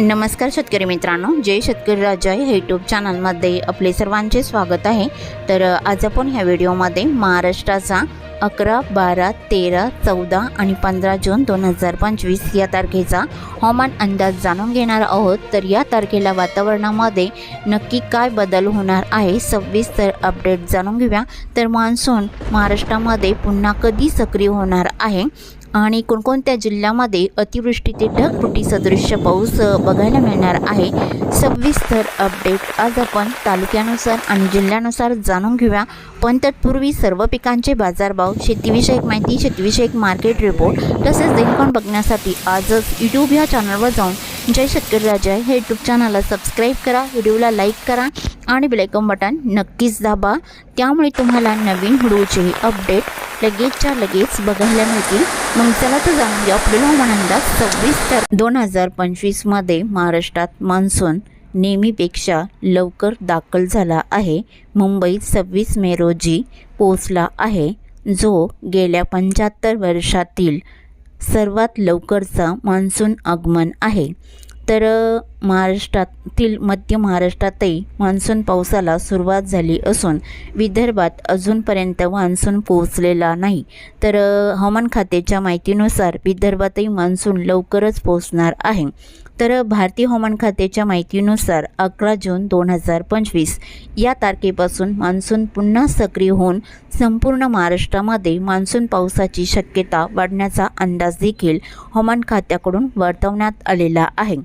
नमस्कार शेतकरी मित्रांनो जय शेतकरी राजा या यूट्यूब चॅनलमध्ये आपले सर्वांचे स्वागत आहे. तर आज आपण ह्या व्हिडिओमध्ये महाराष्ट्राचा अकरा बारा तेरा चौदा आणि पंधरा जून दोन हजार पंचवीस या तारखेचा हवामान अंदाज जाणून घेणार आहोत. तर या तारखेला वातावरणामध्ये नक्की काय बदल होणार आहे सव्वीस तर अपडेट जाणून घेऊया. तर मान्सून महाराष्ट्रामध्ये पुन्हा कधी सक्रिय होणार आहे? आणि कोणकोणत्या जिल्ह्यामध्ये अतिवृष्टी ते ढगफुटी सदृश्य पाऊस बघायला मिळणार आहे सविस्तर अपडेट. आज आपण तालुक्यानुसार आणि जिल्ह्यानुसार जाणून घेऊया. पण तत्पूर्वी सर्व पिकांचे बाजारभाव शेतीविषयक माहिती शेतीविषयक मार्केट रिपोर्ट तसेच देखभाल बघण्यासाठी आजच यूट्यूब या चॅनलवर जाऊन जय शेतकरी राजा. हे यूट्यूब चॅनलला सबस्क्राईब करा व्हिडिओला लाईक करा आणि बेलायकॉन बटन नक्कीच दाबा. त्यामुळे तुम्हाला नवीन व्हिडिओचे अपडेट लगेचच्या लगेच बघायला मिळतील. मग चला तर जाणून घ्या आपल्याला हवामान सव्वीस तर दोन हजार पंचवीसमध्ये महाराष्ट्रात मान्सून नेहमीपेक्षा लवकर दाखल झाला आहे. मुंबईत सव्वीस मे रोजी पोचला आहे. जो गेल्या पंच्याहत्तर वर्षातील सर्वात लवकरचा मान्सून आगमन आहे. तर महाराष्ट्रातील मध्य महाराष्ट्रातही मान्सून पावसाला सुरुवात झाली असून विदर्भात अजूनपर्यंत मान्सून पोहोचलेला नाही. तर हवामान खात्याच्या माहितीनुसार विदर्भातही मान्सून लवकरच पोहोचणार आहे. तर भारतीय हवामान खात्याच्या माहितीनुसार अकरा जून दोन हजार पंचवीस या तारखेपासून मान्सून पुन्हा सक्रिय होऊन संपूर्ण महाराष्ट्रामध्ये मान्सून पावसाची शक्यता वाढण्याचा अंदाज देखील हवामान खात्याकडून वर्तवण्यात आलेला आहे.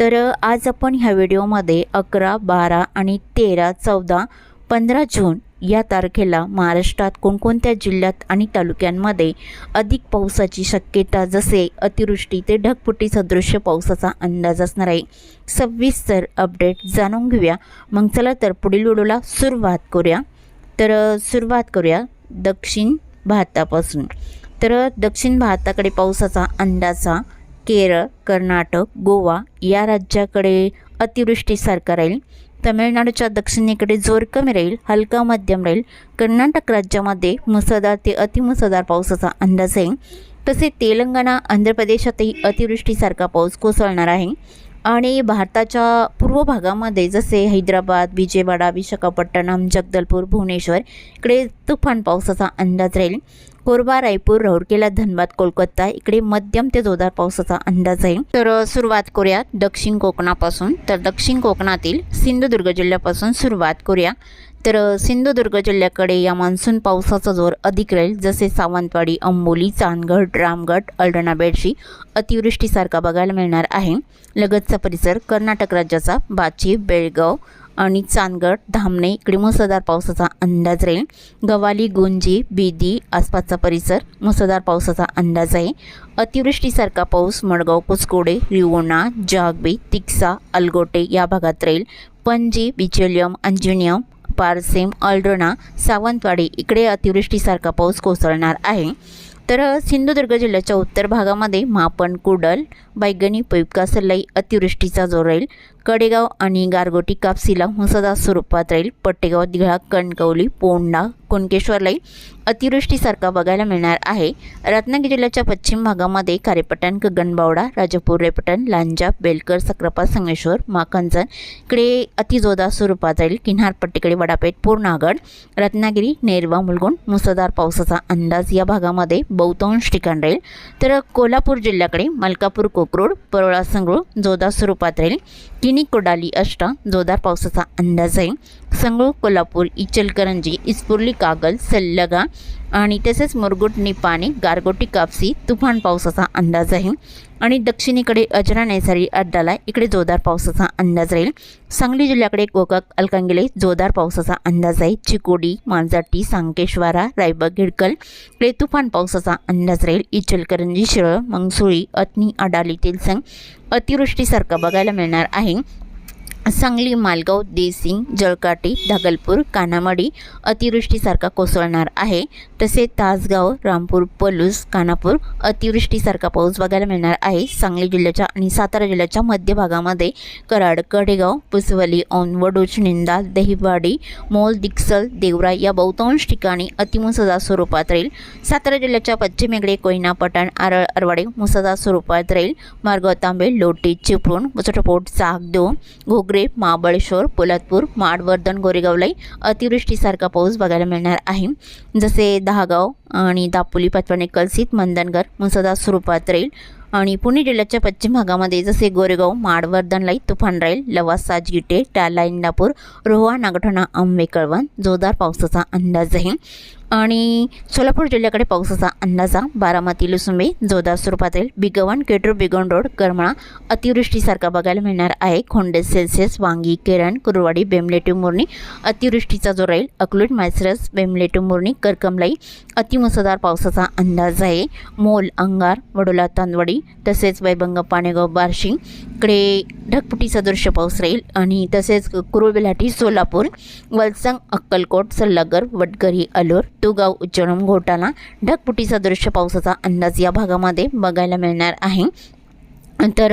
तर आज आपण ह्या व्हिडिओमध्ये अकरा बारा आणि तेरा चौदा पंधरा जून या तारखेला महाराष्ट्रात कोणकोणत्या जिल्ह्यात आणि तालुक्यांमध्ये अधिक पावसाची शक्यता जसे अतिवृष्टी ते ढगफुटी सदृश्य पावसाचा अंदाज असणार आहे. सविस्तर अपडेट जाणून घेऊया. मग चला तर पुढील व्हिडिओला सुरुवात करूया. तर सुरुवात करूया दक्षिण भारतापासून. तर दक्षिण भारताकडे पावसाचा अंदाजा केरळ कर्नाटक गोवा या राज्याकडे अतिवृष्टीसारखा राहील. तमिळनाडूच्या दक्षिणेकडे जोर कमी राहील हलका मध्यम राहील. कर्नाटक राज्यामध्ये मुसळधार ते अतिमुसळधार पावसाचा अंदाज आहे. तसे तेलंगणा आंध्र प्रदेशातही अतिवृष्टीसारखा पाऊस कोसळणार आहे. आणि भारताच्या पूर्व भागामध्ये जसे हैदराबाद विजयवाडा विशाखापट्टणम जगदलपूर भुवनेश्वर इकडे तुफान पावसाचा अंदाज राहील. कोरबा रायपूर राऊरकेला धनबाद कोलकाता इकडे मध्यम ते जोरदार पावसाचा अंदाज आहे तर सुरुवात करूया दक्षिण कोकणापासून. तर दक्षिण कोकणातील सिंधुदुर्ग जिल्ह्यापासून सुरुवात करूया. तर सिंधुदुर्ग जिल्ह्याकडे या मान्सून पावसाचा जोर अधिक राहील जसे सावंतवाडी अंबोली चांदगड रामगड अल्डणा बेडशी अतिवृष्टीसारखा बघायला मिळणार आहे. लगतचा परिसर कर्नाटक राज्याचा बाची बेळगाव आणि चांदगड धामणे इकडे मुसळधार पावसाचा अंदाज राहील. गवाली गुंजी बिदी आसपासचा परिसर मुसळधार पावसाचा अंदाज आहे. अतिवृष्टीसारखा पाऊस मडगाव पुसकोडे रिवोणा जागबी तिक्सा अलगोटे या भागात राहील. पणजी बिचोलियम अंजुनियम पारसेम अल्ड्रोना सावंतवाडी इकडे अतिवृष्टीसारखा पाऊस कोसळणार आहे. तर सिंधुदुर्ग जिल्ह्याच्या उत्तर भागामध्ये मापण कुडल बायगणी पैपका अतिवृष्टीचा जोर राहील. कडेगाव आणि गारगोटी कापसीला मुसदा स्वरूपात राहील. पट्टेगाव दिघळा कणकवली पोंडा कुणकेश्वरलाही अतिवृष्टीसारखा बघायला मिळणार आहे. रत्नागिरी जिल्ह्याच्या पश्चिम भागामध्ये खारेपटण गगनबावडा राजापूर रेपटण लांजा बेलकर सक्रापा संगमेश्वर माखंजन इकडे अतिजोदा स्वरूपात राहील. किन्हारपट्टीकडे वडापेठ पूर्णागड रत्नागिरी नेरवा मुलगुण मुसळधार पावसाचा अंदाज या भागामध्ये बहुतांश ठिकाण राहील. तर कोल्हापूर जिल्ह्याकडे मलकापूर कोकरूड परोळा संगरूळ जोरदार स्वरूपात राहील. किणी कोडाली अष्टा जोरदार पावसाचा अंदाज आहे. संगरूळ कोल्हापूर इचलकरंजी इस्पुर्ली कागल सल्लगा आणि तसेच मुरगुट निपाणी गारगोटी कापसी तुफान पावसाचा अंदाज आहे. आणि दक्षिणेकडे अजरा नैसर्गिक अड्डाला इकडे जोरदार पावसाचा अंदाज राहील. सांगली जिल्ह्याकडे गोकाक अलकांगिले जोरदार पावसाचा अंदाज आहे. चिकोडी मांजाटी सांकेश्वारा रायबग हिडकल इकडे तुफान पावसाचा अंदाज राहील. इचलकरंजी शिळ मंगसुळी अतनी अडाली तेलसंग अतिवृष्टीसारखा बघायला मिळणार आहे. सांगली मालगाव देसिंग जळकाटी धागलपूर कानामाडी अतिवृष्टीसारखा कोसळणार आहे. तसे तासगाव रामपूर पलूस कानापूर अतिवृष्टीसारखा पाऊस बघायला मिळणार आहे. सांगली जिल्ह्याच्या आणि सातारा जिल्ह्याच्या मध्य भागामध्ये कराड कडेगाव पुसवली औंध निंदा दहिवाडी मोल दिक्सल देवरा या बहुतांश ठिकाणी अतिमुसळधार स्वरूपात राहील. सातारा जिल्ह्याच्या पश्चिमेकडे कोयना पठाण आरळ अरवाडे मुसळधार स्वरूपात राहील. मार्गाव तांबे लोटी चिपळूण मुचटपोट चाकदेव घोगरे महाबळेश्वर पोलादपूर माडवर्धन गोरेगावलाही अतिवृष्टीसारखा पाऊस बघायला मिळणार आहे. जसे दहागाव आणि दापोली पाचवाने कलसित मंदनगर मुसदा स्वरूपात राहील आणि पुणे जिल्ह्याच्या पश्चिम भागामध्ये जसे गोरेगाव माडवर्धनलाही तुफान राहील लवासा जिटे टाला इंदापूर रोहा नागठाणा आंबे कळवण जोरदार पावसाचा अंदाज आहे. आणि सोलापूर जिल्ह्याकडे पावसाचा अंदाजा बारामती लुसुंबे जोरदार स्वरूपात राहील बिगवण केटरू बिगवण रोड करमळा अतिवृष्टीसारखा बघायला मिळणार आहे. खोंडे सेल्सिअस वांगी केरण कुरवाडी बेमलेटू मुरणी अतिवृष्टीचा जो राहील अकलूट मायसरस बेमलेटू मुरणी करकमलाई अतिमुसळधार पावसाचा अंदाज आहे. मोल अंगार वडोला तांदवडी तसेच वैभंग पाणेगाव बार्शी इकडे ढगपुटीचा दृश्य पाऊस राहील आणि तसेच कुरुबिलाटी सोलापूर वलसंग अक्कलकोट सल्लागर वडगरी अलोर तुगाव उच्चरम घोटाला ढगपुटीचा दृश्य पावसाचा अंदाज या भागामध्ये बघायला मिळणार आहे. तर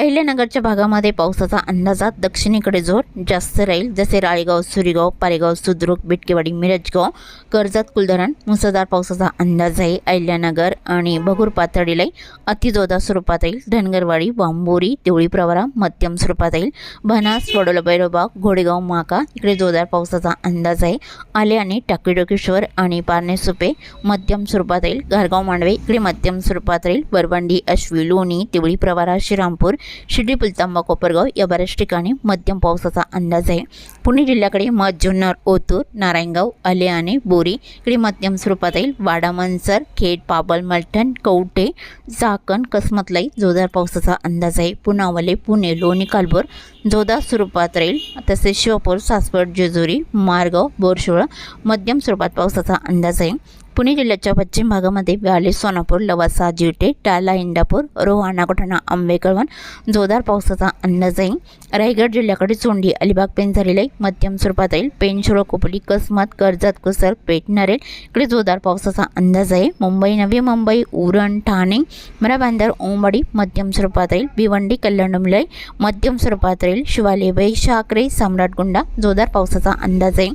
अहिल्यानगरच्या भागामध्ये पावसाचा अंदाजात दक्षिणेकडे जोर जास्त राहील. जसे राळेगाव सुरीगाव पारेगाव सुद्रुक बिटकेवाडी मिरजगाव कर्जत कुलधरण मुसळधार पावसाचा अंदाज आहे. अहिल्यानगर आणि भगूर पातळीलाही अतिजोदा स्वरूपात येईल धनगरवाडी बांबोरी देवळी प्रवारा मध्यम स्वरूपात येईल भनास वडोला बैरोबाग घोडेगाव माका इकडे जोरदार पावसाचा अंदाज आहे. आले आणि टाकीडोकेश्वर आणि पारणे सुपे मध्यम स्वरूपात येईल घारगाव मांडवे इकडे मध्यम स्वरूपात राहील. बरवंडी अश्वी लोणी तिवळी प्रवारा श्रीरामपूर शिर्डी पुलतांबा कोपरगाव या बऱ्याच ठिकाणी मध्यम पावसाचा अंदाज आहे. पुणे जिल्ह्याकडे मध जुन्नर ओतूर नारायणगाव आलेआणे बोरी इकडे मध्यम स्वरूपात राहील वाडा मनसर खेड पाबल मलठण कवटे झाकण कसमतलाई जोरदार पावसाचा अंदाज आहे. पुनावले पुणे लोणी कालभोर जोरदार स्वरूपात राहील. तसेच शिवपूर सासवड जेजुरी मारगाव बोरशिवळा मध्यम स्वरूपात पावसाचा अंदाज आहे. पुणे जिल्ह्याच्या पश्चिम भागामध्ये व्याले सोनापूर लवासा जिटे टाला इंदापूर रोहाणा कोठाणा आंबेकळवण जोरदार पावसाचा अंदाज आहे. रायगड जिल्ह्याकडे चोंडी अलिबाग पेन झालेलं आहे मध्यम स्वरूपात येईल पेनशुळ कोपली कसमत कर्जत कुसर पेठ नरेल इकडे जोरदार पावसाचा अंदाज आहे. मुंबई नवी मुंबई उरण ठाणे मराबांदर ओंबाडी मध्यम स्वरूपात राहील भिवंडी कल्याणमलई मध्यम स्वरूपात राहील शिवाले वैशाकरे सम्राटगुंडा जोरदार पावसाचा अंदाज आहे.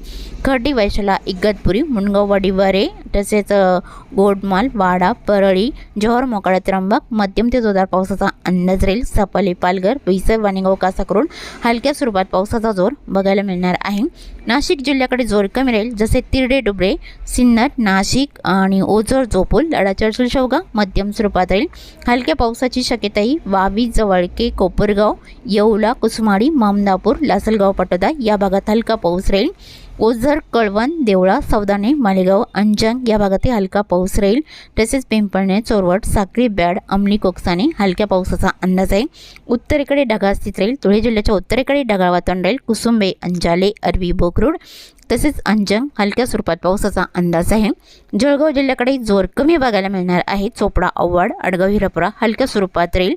खर्डी वैशाला इगतपुरी मुनगाववाडी वरे तसेच तसेच गोडमाल वाडा परळी जोहर मोकाळा त्र्यंबक मध्यम ते जोरदार पावसाचा अंदाज राहील. सपाली पालघर बैसर वाणेगाव कासाकरून हलक्या स्वरूपात पावसाचा जोर बघायला मिळणार आहे. नाशिक जिल्ह्याकडे जोर कमी राहील जसे तिरडे डुबडे सिन्नर नाशिक आणि ओझर जोपूल लडाचरसूल शेवगा मध्यम स्वरूपात राहील. हलक्या पावसाची शक्यताही वावी जवळके कोपरगाव येवला कुसमाडी मामदापूर लासलगाव पटोदा या भागात हलका पाऊस राहील. ओझर कळवण देवळा सौदाने मालेगाव अंजंग या भागातही हलका पाऊस राहील. तसेच पिंपळणे चोरवट साक्री बॅड अंमली कोकसाने हलक्या पावसाचा अंदाज आहे. उत्तरेकडे ढगाळ स्थित राहील. धुळे जिल्ह्याच्या उत्तरेकडे ढगाळ वातावरण राहील. कुसुंबे अंजाले अरवी बोकरूड तसेच अंजंग हलक्या स्वरूपात पावसाचा अंदाज आहे. जळगाव जिल्ह्याकडे जोर कमी बघायला मिळणार आहे. चोपडा आव्हाड अडगाव हिरापुरा हलक्या स्वरूपात राहील.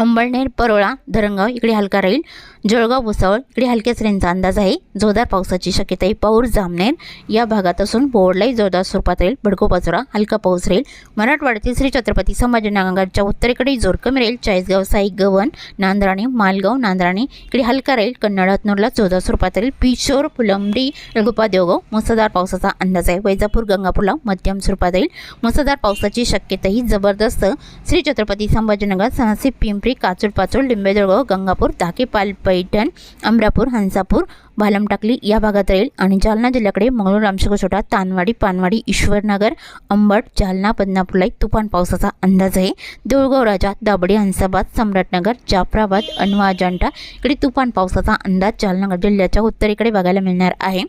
अंबळनेर परोळा धरणगाव इकडे हलका राहील. जळगाव भुसावळ इकडे हलक्या रेंजचा अंदाज आहे. जोरदार पावसाची शक्यता आहे. पाऊर जामनेर या भागात असून बोर्डलाही जोरदार स्वरूपात राहील. भडको पाचोरा हलका पाऊस राहील. मराठवाड्यातील श्री छत्रपती संभाजीनगरच्या उत्तरेकडे जोर कमी राहील. चाळीसगाव साई गवन नांद्राणे मालगाव नांद्राणे इकडे हलका राहील. कन्नड हातनूरला जोरदार स्वरूपात राहील. पिशोर फुलंबडी रघुपा देवगाव मुसळधार पावसाचा अंदाज आहे. वैजापूर गंगापूरला मध्यम स्वरूपात राहील. मुसळधार पावसाची शक्यताही जबरदस्त. श्री छत्रपती संभाजीनगर सनासी पिंपरी काचूर पाचोड लिंबेजळगाव गंगापूर धाके पाल पैठण अमरापूर हंसापूर भालमटाकली या भागात राहील. आणि जालना जिल्ह्याकडे मंगळूर रामशेख छोटा तानवाडी पानवाडी ईश्वरनगर अंबड जालना बदनापूरला तुफान पावसाचा अंदाज आहे. देऊळगाव राजा दाबडी हंसाबाद सम्राटनगर जाफराबाद अनवा अजांठा इकडे तुफान पावसाचा अंदाज जालना जिल्ह्याच्या उत्तरेकडे बघायला मिळणार आहे.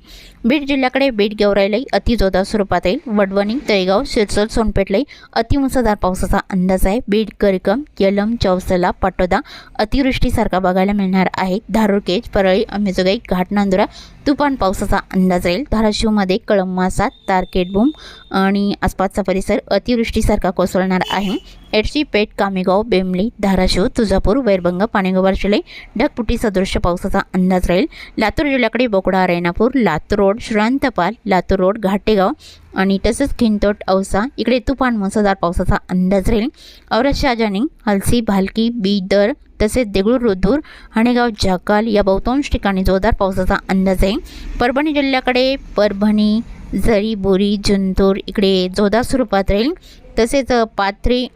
बीड जिल्ह्याकडे बीड गेवराईलाही अतिजोरदार स्वरूपात येईल वडवणी तळेगाव शिरसोल सोनपेठलाही अतिमुसळधार पावसाचा अंदाज आहे. बीड करकम यलम चौसला पाटोदा अतिवृष्टीसारखा बघायला मिळणार आहे. धारूरकेज परळी अंबेजोगाई घाटना नांदुरा. तुफान पावसाचा अंदाज राहील. धाराशिवमध्ये कळंब मासा तारकेटभूम आणि आसपासचा परिसर अतिवृष्टीसारखा कोसळणार आहे. एडशी पेठ कामेगाव बेमली धाराशिव तुळजापूर वैरभंग पाणीगोबार शिले ढगपुटी सदृश्य पावसाचा अंदाज राहील. लातूर जिल्ह्याकडे बोकडा रेणापूर लातूर रोड श्रांतपाल लातूर रोड घाटेगाव आणि तसंच खिंतोट औसा इकडे तुफान मुसळधार पावसाचा अंदाज राहील. औरत शाहजानी हलसी भालकी बीदर तसेच देगळूर रुद्धूर हणेगाव जाकाल या बहुतांश ठिकाणी जोरदार पावसाचा अंदाज आहे. परभणी जिल्ह्याकडे परभणी जरी बोरी जुंतूर इकडे जोरदार स्वरूपात राहील. तसेच पाथरी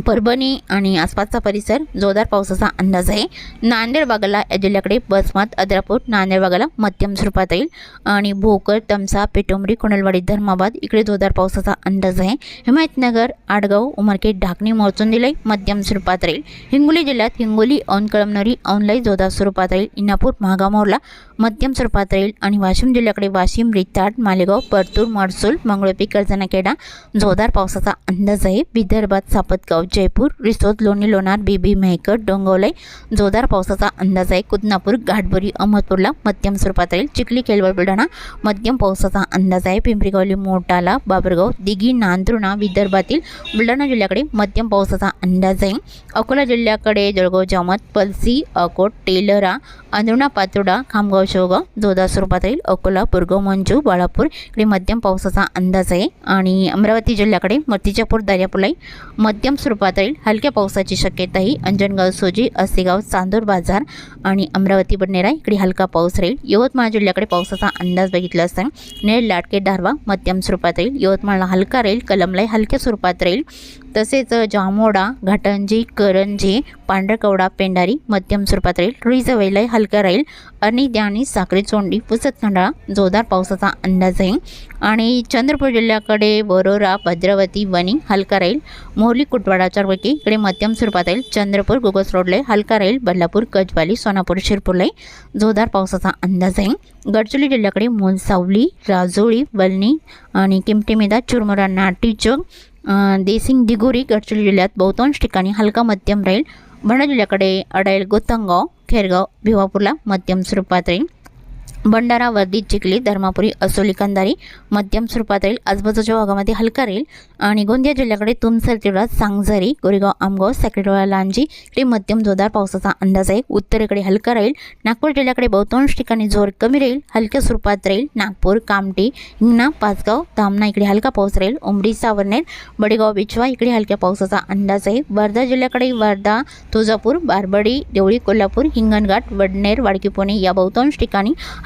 परभणी आणि आसपासचा परिसर जोरदार पावसाचा अंदाज आहे. नांदेड भागाला या जिल्ह्याकडे बसमत अद्रापूर नांदेड भागाला मध्यम स्वरूपात येईल. आणि भोकर तमसा पेटोमरी कोणलवाडी धर्माबाद इकडे जोरदार पावसाचा अंदाज आहे. हिमायतनगर आडगाव उमरखेड ढाकणी मोरचुंदिलाई मध्यम स्वरूपात राहील. हिंगोली जिल्ह्यात हिंगोली औन कळमनोरी औनलाई जोरदार स्वरूपात राहील. इनापूर महागामोरला मध्यम स्वरूपात राहील. आणि वाशिम जिल्ह्याकडे वाशिम रिताड मालेगाव परतूर मडसूल मंगळपी कर्जनाखेडा जोरदार पावसाचा अंदाज आहे. विदर्भात सापतगाव जयपूर रिसोद लोणी लोणार बीबी मेहकर डोंगवलई जोरदार पावसाचा अंदाज आहे. कुदनापूर घाटबोरी अहमदपूरला मध्यम स्वरूपात राहील. चिखली केळवड बुलढाणा मध्यम पावसाचा अंदाज आहे. पिंपरीगावली मोटाला बाबरगाव दिघी नांदुर्णा विदर्भातील बुलढाणा जिल्ह्याकडे मध्यम पावसाचा अंदाज आहे. अकोला जिल्ह्याकडे जळगाव जामत पलसी अकोट टेलरा अंधुणा पातोडा खामगाव शेवगाव जोरदार स्वरूपात राहील. अकोला पुरगाव मंजू बाळापूर इकडे मध्यम पावसाचा अंदाज आहे. आणि अमरावती जिल्ह्याकडे मतीजापूर दर्यापुलाई मध्यम स्वरूपात राहील हलक्या पावसाची शक्यताही अंजनगाव सोजी असेगाव चांदूर बाजार आणि अमरावती बडनेरा इकडे हलका पाऊस राहील. यवतमाळ जिल्ह्याकडे पावसाचा अंदाज बघितला असता नेर लाटके दारवा मध्यम स्वरूपात राहील यवतमाळला हलका राहील कलमलाई हलक्या स्वरूपात राहील. तसेच जामोडा घाटंजी करंजी पांढरकवडा पेंढारी मध्यम स्वरूपात राहील. रिझवैलाई हलका राहील. अनिद्या आणि साखरे चोंडी पुसत खंडाळा जोरदार पावसाचा अंदाज आहे. आणि चंद्रपूर जिल्ह्याकडे वरोरा भद्रावती वणी हलका राहील. मोहली कुटवाडा चारवकी इकडे मध्यम स्वरूपात येईल चंद्रपूर गोगस रोडले हलका राहील बदलापूर गजवाली सोनापूर शिरपूरलाई जोरदार पावसाचा अंदाज आहे. गडचिरोली जिल्ह्याकडे मोलसावली राजोळी बलनी आणि किमटेमेदा चुरमुरा नाटीचक देसिंग दिगोरी गडचिरोली जिल्ह्यात बहुतांश ठिकाणी हलका मध्यम राहील भंडारा जिल्ह्याकडे अडाईल गोतंगाव खेरगाव भिवापूरला मध्यम स्वरूपात राहील भंडारा वर्धी चिखली धर्मापुरी असोली कंदारी मध्यम स्वरूपात राहील आजूबाजूच्या भागामध्ये हलका राहील आणि गोंदिया जिल्ह्याकडे तुमसर तिवडा सांगझरी गोरेगाव आमगाव सेक्रेटरी लांजी इकडे मध्यम जोरदार पावसाचा अंदाज आहे. उत्तरेकडे हलका राहील नागपूर जिल्ह्याकडे बहुतांश ठिकाणी जोर कमी राहील हलक्या स्वरूपात राहील नागपूर कामटी हिंगणा पाचगाव धामणा इकडे हलका पाऊस राहील उमरी सावरनेर बडेगाव बिचवा इकडे हलक्या पावसाचा अंदाज आहे. वर्धा जिल्ह्याकडे वर्धा तुळजापूर बारबडी देवळी कोल्हापूर हिंगणघाट वडनेर वाडकीपोणे या बहुतांश ठिकाणी